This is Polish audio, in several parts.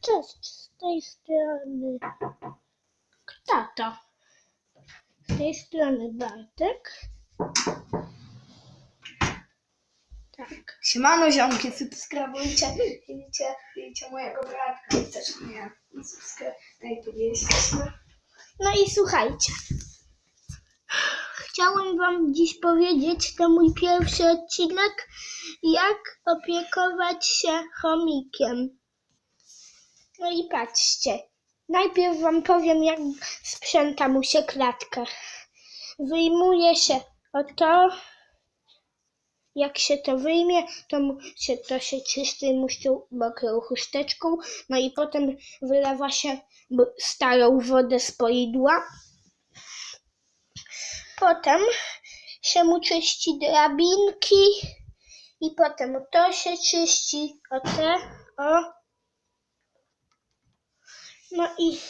Cześć, z tej strony Tato. Z tej strony Bartek. Tak. Siemano ziomki, subskrybujcie, widzicie, widzicie mojego bratka i też mnie subskrybujcie. No i słuchajcie. Chciałem Wam dziś powiedzieć, to mój pierwszy odcinek, jak opiekować się chomikiem. No i patrzcie. Najpierw Wam powiem, jak sprząta mu się klatkę. Wyjmuje się oto. Jak się to wyjmie, to mu się, to się czyści muścią mokrą chusteczką, no i potem wylewa się starą wodę z poidła. Potem się mu czyści drabinki i potem to się czyści, o te, o. No i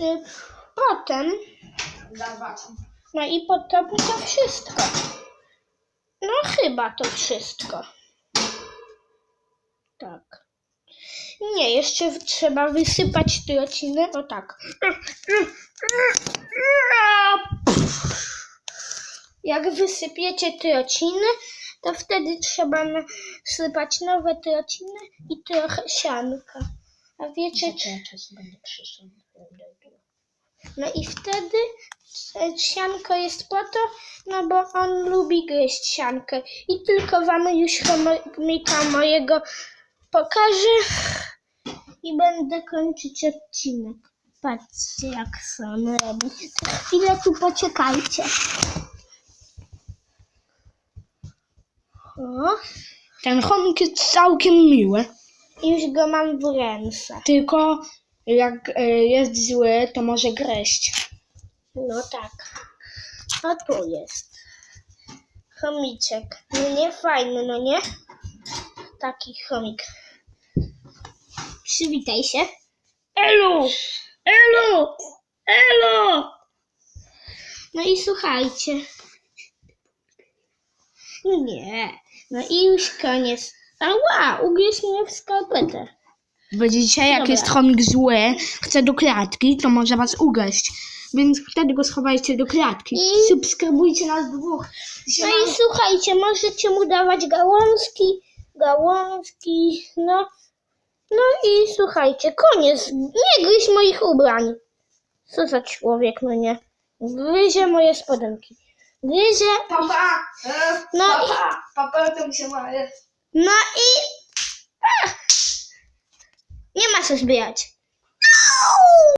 y, potem, no i potem to wszystko. No chyba to wszystko. Tak. Nie, jeszcze trzeba wysypać trociny. O tak. Jak wysypiecie trociny, to wtedy trzeba nasypać nowe trociny i trochę sianka. A wiecie, czy... czas będę przyszedł. No i wtedy e, sianko jest po to, no bo on lubi gryźć siankę. I tylko wam już chomika mojego pokażę i będę kończyć odcinek. Patrzcie jak sam robi. To chwilę tu poczekajcie. O, Ten chomik jest całkiem miły, już go mam w ręce. tylko jak e, jest zły, to może gryźć. No tak. A tu jest. Chomiczek. No nie fajny, no nie? Taki chomik. Przywitaj się. Elu! Elu! Elu! No i słuchajcie. Nie. No i już koniec. Ała, ugryź mnie w skarpetę. Widzicie, jak Dobra. jest chomik zły, chce do klatki, to może was ugryźć. Więc wtedy go schowajcie do klatki. I- Subskrybujcie nas dwóch. No i słuchajcie, możecie mu dawać gałązki, gałązki, no. No i słuchajcie, koniec. Nie gryź moich ubrań. Co za człowiek, no nie. Gryzie moje spodenki. Gryzie. Papa! No i, Papa! Papa to mi się ma. No i... Ach! Nie ma co zbierać. Au!